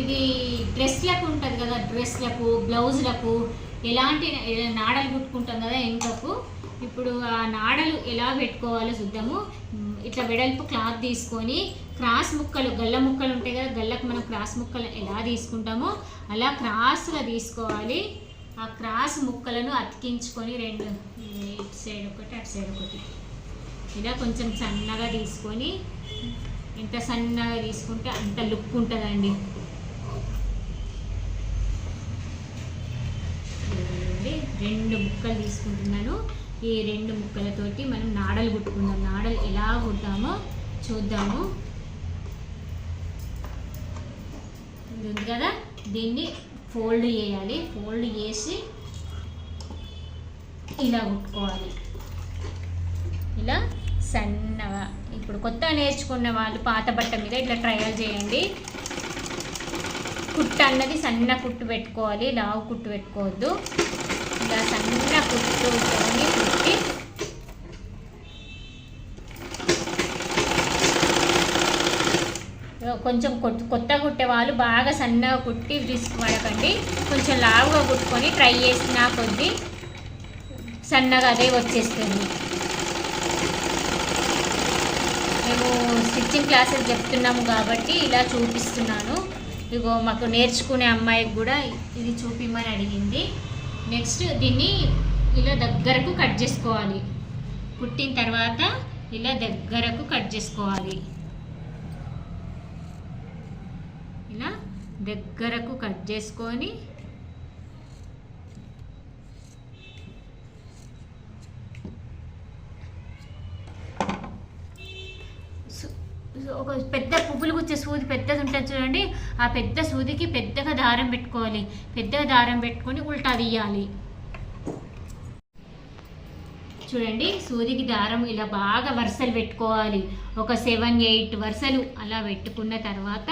ఇది డ్రెస్లకు ఉంటుంది కదా డ్రెస్లకు బ్లౌజ్లకు ఎలాంటి నాడలు కుట్టుకుంటాం కదా వెనుకకు ఇప్పుడు ఆ నాడలు ఎలా పెట్టుకోవాలో చూద్దాము. ఇట్లా వెడల్పు క్లాత్ తీసుకొని క్రాస్ ముక్కలు గల్ల ముక్కలు ఉంటాయి కదా గల్లకు మనం క్రాస్ ముక్కలు ఎలా తీసుకుంటామో అలా క్రాస్గా తీసుకోవాలి. ఆ క్రాస్ ముక్కలను అతికించుకొని రెండు ఇటు సైడ్ ఒకటి అటు సైడ్ ఒకటి. ఇలా కొంచెం సన్నగా తీసుకొని ఎంత సన్నగా తీసుకుంటే అంత లుక్ ఉంటుందండి చూడండి, రెండు ముక్కలు తీసుకుంటున్నాను. ఈ రెండు ముక్కలతోటి మనం నాడలు కుట్టుకుందాం. నాడలు ఎలా కుడతామో చూద్దాము. ఉంది కదా? దీన్ని ఫోల్డ్ చేయాలి. ఫోల్డ్ చేసి ఇలా కుట్టుకోవాలి. ఇలా సన్నగా. ఇప్పుడు కొత్త నేర్చుకున్న వాళ్ళు పాత బట్ట మీద ఇట్లా ట్రయల్ చేయండి. కుట్టు అన్నది సన్న కుట్టు పెట్టుకోవాలి. లావు కుట్టు పెట్టుకోవద్దు. ఇలా సన్న పుట్టుతోని కుట్టి కొంచెం కొత్త కుట్టే వాళ్ళు బాగా సన్నగా కుట్టి రిస్క్ పడకండి. కొంచెం లావుగా కుట్టుకొని ట్రై చేసిన కొద్దీ సన్నగా అదే వచ్చేస్తుంది. మేము స్టిచ్చింగ్ క్లాసెస్ చెప్తున్నాము కాబట్టి ఇలా చూపిస్తున్నాను. ఇగో మాకు నేర్చుకునే అమ్మాయికి కూడా ఇది చూపిమని అడిగింది. నెక్స్ట్ దీన్ని ఇలా దగ్గరకు కట్ చేసుకోవాలి. కుట్టిన తర్వాత ఇలా దగ్గరకు కట్ చేసుకోవాలి. ఇలా దగ్గరకు కట్ చేసుకొని ఒక పెద్ద పువ్వులు గుచ్చే సూది పెద్దది ఉంటుంది చూడండి. ఆ పెద్ద సూదికి పెద్దగా దారం పెట్టుకోవాలి. పెద్దగా దారం పెట్టుకొని ఉల్టా తీయాలి. చూడండి సూదికి దారం ఇలా బాగా వరుసలు పెట్టుకోవాలి. ఒక సెవెన్ ఎయిట్ వరుసలు అలా పెట్టుకున్న తర్వాత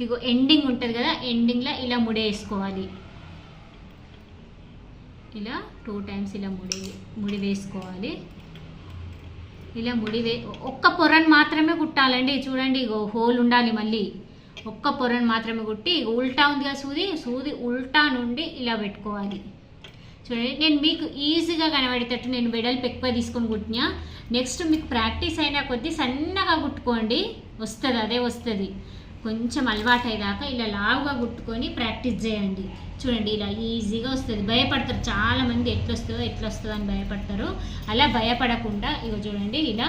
ఇగో ఎండింగ్ ఉంటుంది కదా ఎండింగ్లో ఇలా ముడేసుకోవాలి. ఇలా టూ టైమ్స్ ఇలా ముడి ముడి వేసుకోవాలి. ఇలా ముడివే ఒక్క పొరను మాత్రమే కుట్టాలండి. చూడండి ఇగో హోల్ ఉండాలి మళ్ళీ. ఒక్క పొరను మాత్రమే కుట్టి ఉల్టా ఉందిగా సూది సూది ఉల్టా నుండి ఇలా పెట్టుకోవాలి. చూడండి నేను మీకు ఈజీగా కనబడేటట్టు నేను వెడల్పు ఎక్కువ తీసుకొని కుట్టినా. నెక్స్ట్ మీకు ప్రాక్టీస్ అయినా కొద్దీ సన్నగా కుట్టుకోండి. వస్తుంది అదే వస్తుంది. కొంచెం అలవాటు అయ్యేదాకా ఇలా లావుగా కుట్టుకొని ప్రాక్టీస్ చేయండి. చూడండి ఇలా ఈజీగా వస్తుంది. భయపడతారు చాలామంది ఎట్లొస్తుందో వస్తుందో వస్తుందో అని భయపడతారు. అలా భయపడకుండా ఇగో చూడండి ఇలా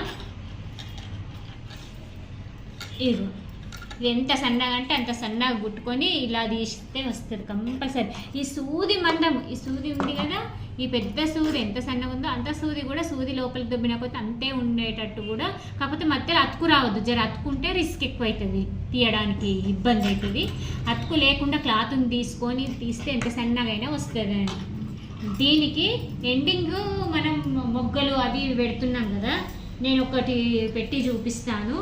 ఇగో ఎంత సన్నగా అంటే అంత సన్నగా గుట్టుకొని ఇలా తీస్తే వస్తుంది కంపల్సరీ. ఈ సూది మందం ఈ సూది ఉంది కదా ఈ పెద్ద సూది ఎంత సన్నగా ఉందో అంత సూది కూడా సూది లోపలికి దొబ్బినకపోతే అంతే ఉండేటట్టు కూడా. కాకపోతే మధ్యలో అతుకు రావద్దు. జర అతుకుంటే రిస్క్ ఎక్కువ అవుతుంది తీయడానికి ఇబ్బంది అవుతుంది అతుకు లేకుండా క్లాత్ని తీసుకొని తీస్తే ఎంత సన్నగైనా వస్తుంది. దీనికి ఎండింగ్ మనం మొగ్గలు అవి పెడుతున్నాం కదా నేను ఒకటి పెట్టి చూపిస్తాను.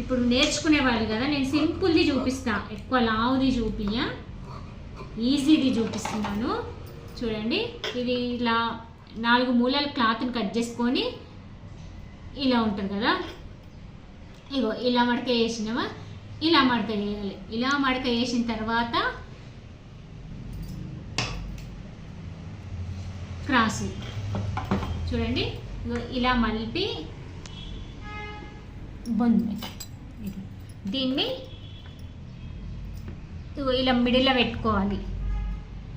ఇప్పుడు నేర్చుకునేవాళ్ళు కదా నేను సింపుల్ది చూపిస్తా. ఎక్కువ లావుది చూపియా ఈజీది చూపిస్తున్నాను. చూడండి ఇది ఇలా నాలుగు మూలల క్లాత్ని కట్ చేసుకొని ఇలా ఉంటుంది కదా. ఇగో ఇలా మడక వేసినామా ఇలా మడక వేయాలి. ఇలా మడక వేసిన తర్వాత క్రాస్ చూడండి ఇలా మలిపి బొంది. దీన్ని ఇగో ఇలా మిడిల్లో పెట్టుకోవాలి.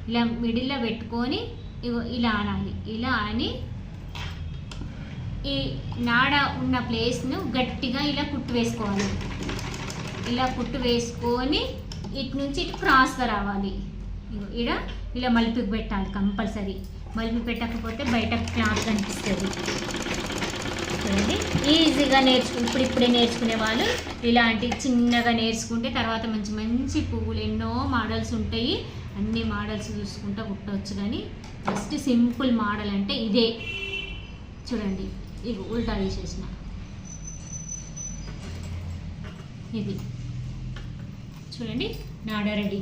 ఇలా మిడిల్లో పెట్టుకొని ఇగో ఇలా అనాలి. ఇలా అని ఈ నాడ ఉన్న ప్లేస్ను గట్టిగా ఇలా కుట్టు వేసుకోవాలి. ఇలా కుట్టు వేసుకొని ఇటు నుంచి ఇటు క్రాస్గా రావాలి. ఇగో ఇలా మలిపి పెట్టాలి కంపల్సరీ. మలిపి పెట్టకపోతే బయట క్లాత్ కనిపిస్తుంది. చూడండి ఈజీగా నేర్చుకు ఇప్పుడు ఇప్పుడే నేర్చుకునే వాళ్ళు ఇలాంటి చిన్నగా నేర్చుకుంటే తర్వాత మంచి మంచి పువ్వులు ఎన్నో మోడల్స్ ఉంటాయి. అన్ని మోడల్స్ చూసుకుంటూ కుట్టవచ్చు కానీ ఫస్ట్ సింపుల్ మోడల్ అంటే ఇదే. చూడండి ఇవి ఉల్టా తీసేసిన. ఇది. చూడండి నాడ రెడీ.